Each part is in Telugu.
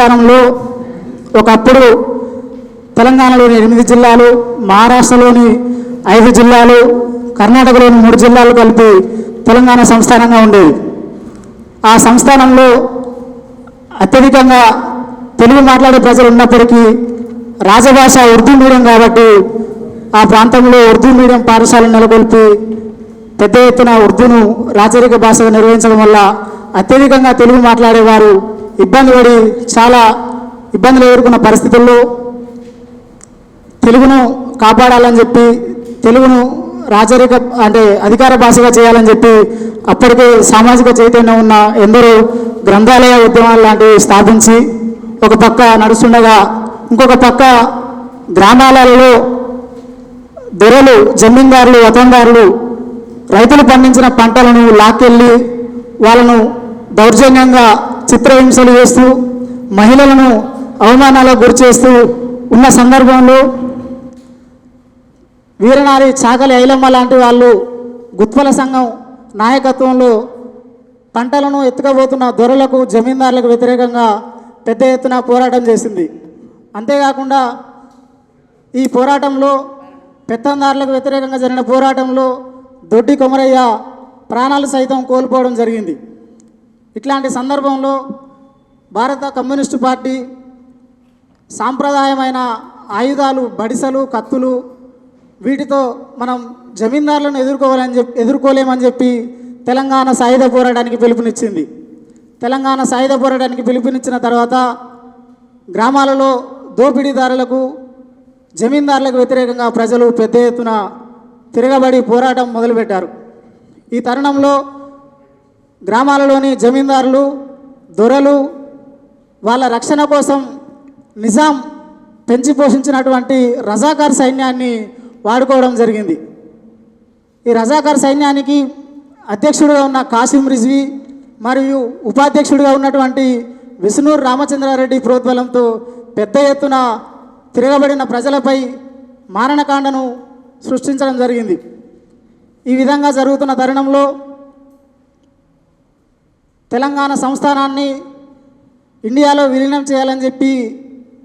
సంస్థానంలో ఒకప్పుడు తెలంగాణలోని ఎనిమిది జిల్లాలు మహారాష్ట్రలోని ఐదు జిల్లాలు కర్ణాటకలోని మూడు జిల్లాలు కలిపి తెలంగాణ సంస్థానంగా ఉండేది ఆ సంస్థానంలో అత్యధికంగా తెలుగు మాట్లాడే ప్రజలు ఉన్నప్పటికీ రాజభాష ఉర్దూ మీడియం కాబట్టి ఆ ప్రాంతంలో ఉర్దూ మీడియం పాఠశాలను నెలకొల్పి పెద్ద ఎత్తున ఉర్దూను రాచరిక భాషగా నిర్వహించడం వల్ల అత్యధికంగా తెలుగు మాట్లాడేవారు ఇబ్బంది పడి చాలా ఇబ్బందులు ఎదుర్కొన్న పరిస్థితుల్లో తెలుగును కాపాడాలని చెప్పి తెలుగును రాచరిక అంటే అధికార భాషగా చేయాలని చెప్పి అప్పటికే సామాజిక చైతన్యం ఉన్న ఎందరో గ్రంథాలయ ఉద్యమాలు లాంటివి స్థాపించి ఒక పక్క నడుస్తుండగా ఇంకొక పక్క గ్రామాలలో దొరలు జమీందారులు వతందారులు రైతులు పండించిన పంటలను లాక్కెళ్ళి వాళ్ళను దౌర్జన్యంగా చిత్రహింసలు చేస్తూ మహిళలను అవమానాలకు గురి చేస్తూ ఉన్న సందర్భంలో వీరనారి చాకలి ఐలమ్మ లాంటి వాళ్ళు గుత్వల సంఘం నాయకత్వంలో పంటలను ఎత్తుకబోతున్న దొరలకు జమీందారులకు వ్యతిరేకంగా పెద్ద ఎత్తున పోరాటం చేసింది. అంతేకాకుండా ఈ పోరాటంలో పెత్తందారులకు వ్యతిరేకంగా జరిగిన పోరాటంలో దొడ్డి కొమరయ్య ప్రాణాలు సైతం కోల్పోవడం జరిగింది. ఇట్లాంటి సందర్భంలో భారత కమ్యూనిస్టు పార్టీ సాంప్రదాయమైన ఆయుధాలు బడిసలు కత్తులు వీటితో మనం జమీందారులను ఎదుర్కోవాలని చెప్పి ఎదుర్కోలేమని చెప్పి తెలంగాణ సాయుధ పోరాటానికి పిలుపునిచ్చింది. తెలంగాణ సాయుధ పోరాటానికి పిలుపునిచ్చిన తర్వాత గ్రామాలలో దోపిడీదారులకు జమీందారులకు వ్యతిరేకంగా ప్రజలు పెద్ద ఎత్తున తిరగబడి పోరాటం మొదలుపెట్టారు. ఈ తరుణంలో గ్రామాలలోని జమీందారులు దొరలు వాళ్ళ రక్షణ కోసం నిజాం పెంచి పోషించినటువంటి రజాకార్ సైన్యాన్ని వాడుకోవడం జరిగింది. ఈ రజాకార్ సైన్యానికి అధ్యక్షుడిగా ఉన్న కాసిం రిజ్వీ మరియు ఉపాధ్యక్షుడిగా ఉన్నటువంటి విష్ణూర్ రామచంద్రారెడ్డి ప్రోద్బలంతో పెద్ద ఎత్తున తిరగబడిన ప్రజలపై మారణకాండను సృష్టించడం జరిగింది. ఈ విధంగా జరుగుతున్న తరుణంలో తెలంగాణ సంస్థానాన్ని ఇండియాలో విలీనం చేయాలని చెప్పి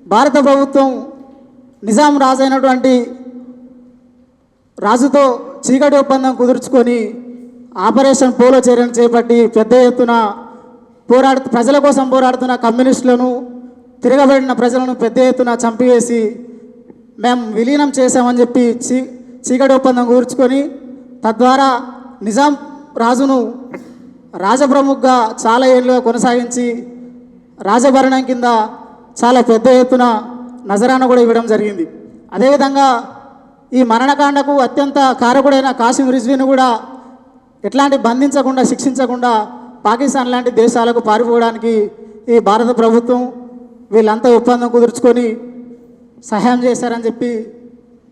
భారత ప్రభుత్వం నిజాం రాజు అయినటువంటి రాజుతో చీకటి ఒప్పందం కుదుర్చుకొని ఆపరేషన్ పోలో చర్యను చేపట్టి పెద్ద ఎత్తున పోరాడు ప్రజల కోసం పోరాడుతున్న కమ్యూనిస్టులను తిరగబడిన ప్రజలను పెద్ద ఎత్తున చంపివేసి మేము విలీనం చేశామని చెప్పి చీ చీకటి ఒప్పందం కూర్చుకొని తద్వారా నిజాం రాజును రాజప్రముఖగా చాలా ఏళ్ళుగా కొనసాగించి రాజభరణం కింద చాలా పెద్ద ఎత్తున నజరాన కూడా ఇవ్వడం జరిగింది. అదేవిధంగా ఈ మరణకాండకు అత్యంత కారకుడైన కాసిం రిజ్వీని కూడా ఎట్లాంటి బంధించకుండా శిక్షించకుండా పాకిస్తాన్ లాంటి దేశాలకు పారిపోవడానికి ఈ భారత ప్రభుత్వం వీళ్ళంతా ఒప్పందం కుదుర్చుకొని సహాయం చేశారని చెప్పి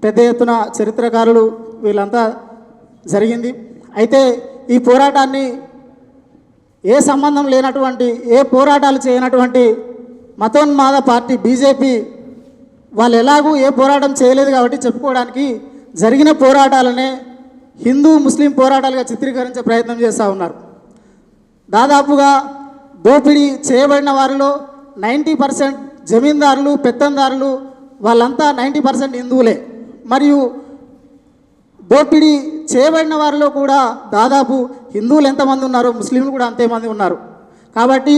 పెద్ద ఎత్తున చరిత్రకారులు వీళ్ళంతా జరిగింది. అయితే ఈ పోరాటాన్ని ఏ సంబంధం లేనటువంటి ఏ పోరాటాలు చేయనటువంటి మతోన్మాద పార్టీ బీజేపీ వాళ్ళు ఎలాగూ ఏ పోరాటం చేయలేదు కాబట్టి చెప్పుకోవడానికి జరిగిన పోరాటాలనే హిందూ ముస్లిం పోరాటాలుగా చిత్రీకరించే ప్రయత్నం చేస్తూ ఉన్నారు. దాదాపుగా దోపిడీ చేయబడిన వారిలో నైంటీ పర్సెంట్ జమీందారులు పెత్తందారులు వాళ్ళంతా నైంటీ పర్సెంట్ హిందువులే. మరియు దోపిడీ చేయబడిన వారిలో కూడా దాదాపు హిందువులు ఎంతమంది ఉన్నారో ముస్లింలు కూడా అంతేమంది ఉన్నారు. కాబట్టి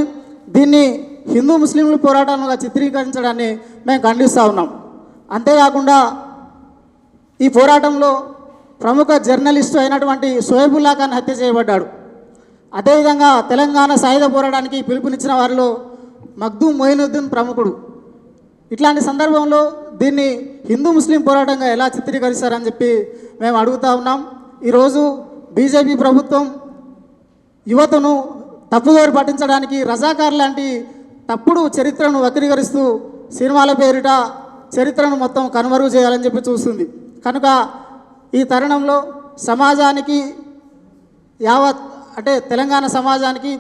దీన్ని హిందూ ముస్లింలు పోరాటంగా చిత్రీకరించడాన్ని మేము ఖండిస్తూ ఉన్నాం. అంతేకాకుండా ఈ పోరాటంలో ప్రముఖ జర్నలిస్టు అయినటువంటి సోయబుల్లా ఖాన్ హత్య చేయబడ్డాడు. అదేవిధంగా తెలంగాణ సాయుధ పోరాటానికి పిలుపునిచ్చిన వారిలో మగ్దూమ్ మొయినుద్దీన్ ప్రముఖుడు. ఇట్లాంటి సందర్భంలో దీన్ని హిందూ ముస్లిం పోరాటంగా ఎలా చిత్రీకరిస్తారని చెప్పి మేము అడుగుతా ఉన్నాం. ఈరోజు బీజేపీ ప్రభుత్వం యువతను తప్పుదోరి పట్టించడానికి రజాకార్ లాంటి తప్పుడు చరిత్రను వక్రీకరిస్తూ సినిమాల పేరిట చరిత్రను మొత్తం కనుమరుగు చేయాలని చెప్పి చూస్తుంది. కనుక ఈ తరుణంలో సమాజానికి యావత్ అంటే తెలంగాణ సమాజానికి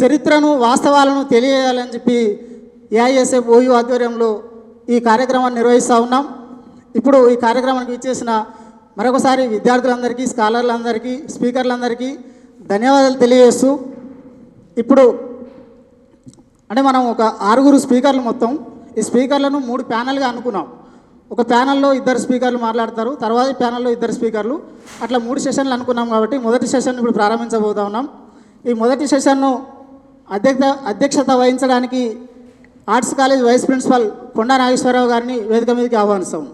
చరిత్రను వాస్తవాలను తెలియజేయాలని చెప్పి ఏఐఎస్ఎఫ్ ఓయూ ఆధ్వర్యంలో ఈ కార్యక్రమాన్ని నిర్వహిస్తూ ఉన్నాం. ఇప్పుడు ఈ కార్యక్రమానికి ఇచ్చేసిన మరొకసారి విద్యార్థులందరికీ స్కాలర్లందరికీ స్పీకర్లందరికీ ధన్యవాదాలు తెలియజేస్తూ ఇప్పుడు అంటే మనం ఒక ఆరుగురు స్పీకర్లు మొత్తం ఈ స్పీకర్లను మూడు ప్యానల్గా అనుకున్నాం. ఒక ప్యానల్లో ఇద్దరు స్పీకర్లు మాట్లాడతారు తర్వాత ప్యానల్లో ఇద్దరు స్పీకర్లు. అట్లా మూడు సెషన్లు అనుకున్నాం కాబట్టి మొదటి సెషన్ ఇప్పుడు ప్రారంభించబోతా ఉన్నాం. ఈ మొదటి సెషన్ను అధ్యక్ష అధ్యక్షత వహించడానికి arts college vice principal Konda Nageswararao గారిని వేదిక మీదకి ఆహ్వానిస్తాం.